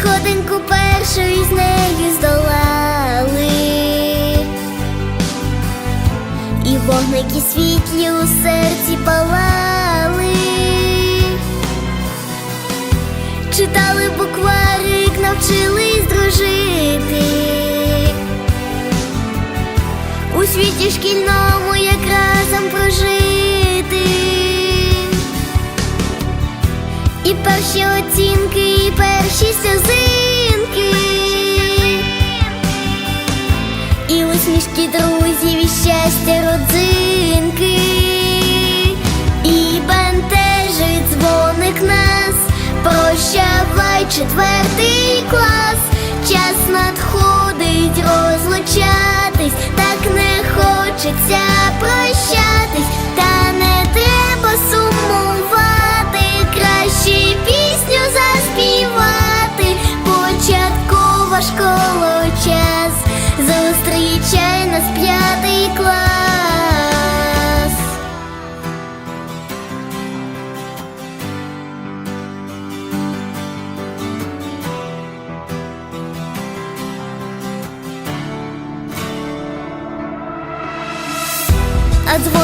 сходинку першу із нею здолали. І вогники світлі у серці палали. Читали букварик, навчились дружити. У світі шкільному перші оцінки, і перші сльозинки. І усмішки друзів, і щастя родзинки. І бентежить дзвоник нас. Прощавай четвертий клас. Час надходить розлучатись, так не хочеться прощатись, та не треба сумувати,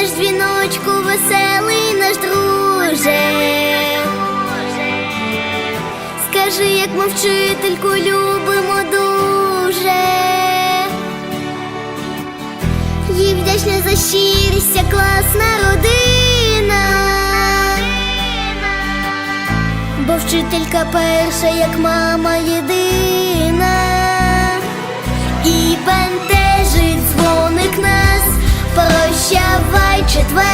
Наш дзвіночку, веселий наш друже. Скажи, як ми вчительку любимо дуже. Їй вдячна за щирість, ця класна родина. Бо вчителька перша, як мама єдина. І бентежить дзвоник нас. Прощавай четвертий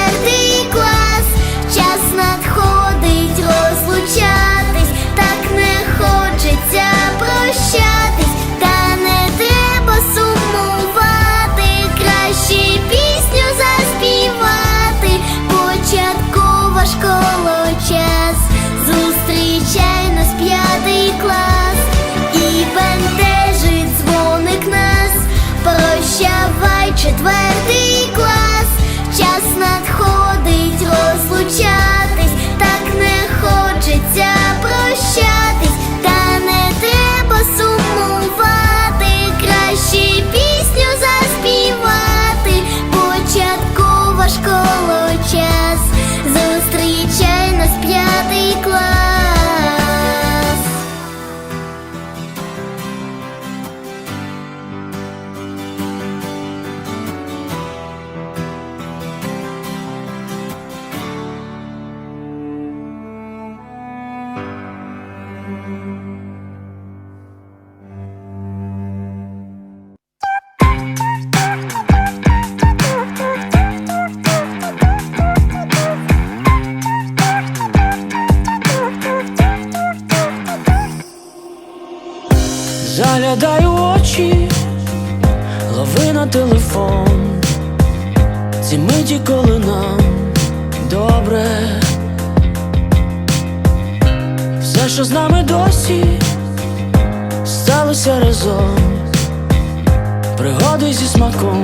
con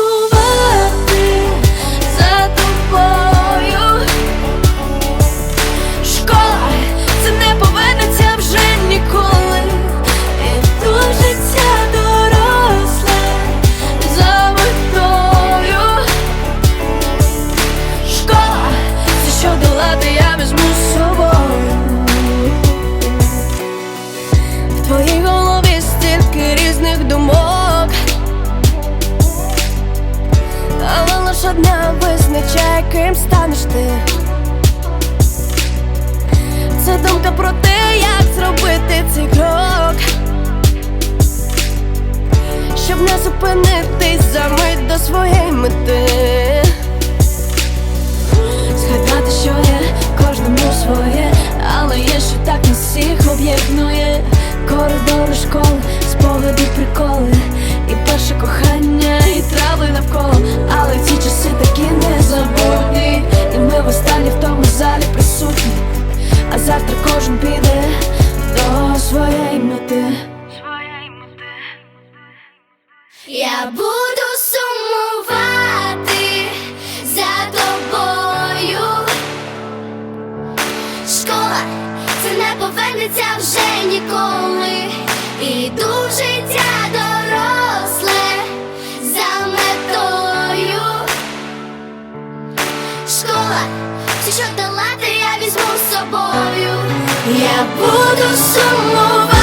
Це думка про те, як зробити цей крок, щоб не зупинитись за мить до своєї мети. Згадати, що є кожному своє, але є, що так нас всіх об'єднує. Коридори школи, спогади, приколи, і перше кохання, і трави навколо. Але ці часи такі незабутні, і ми востаннє в тому залі присутні. А завтра кожен піде до своєї мети. Я буду сумувати за тобою. Школа це не повернеться вже ніколи. Я буду сумувати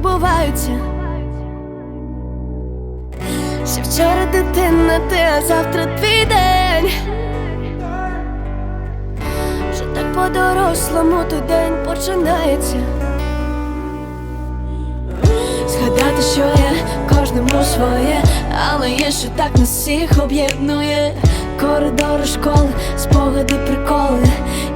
збуваються. Ще вчора дитина, ти, а завтра твій день. Вже так по дорослому той день починається. Згадати, що є кожному своє, але є, що так нас всіх об'єднує. Коридори школи, спогади, приколи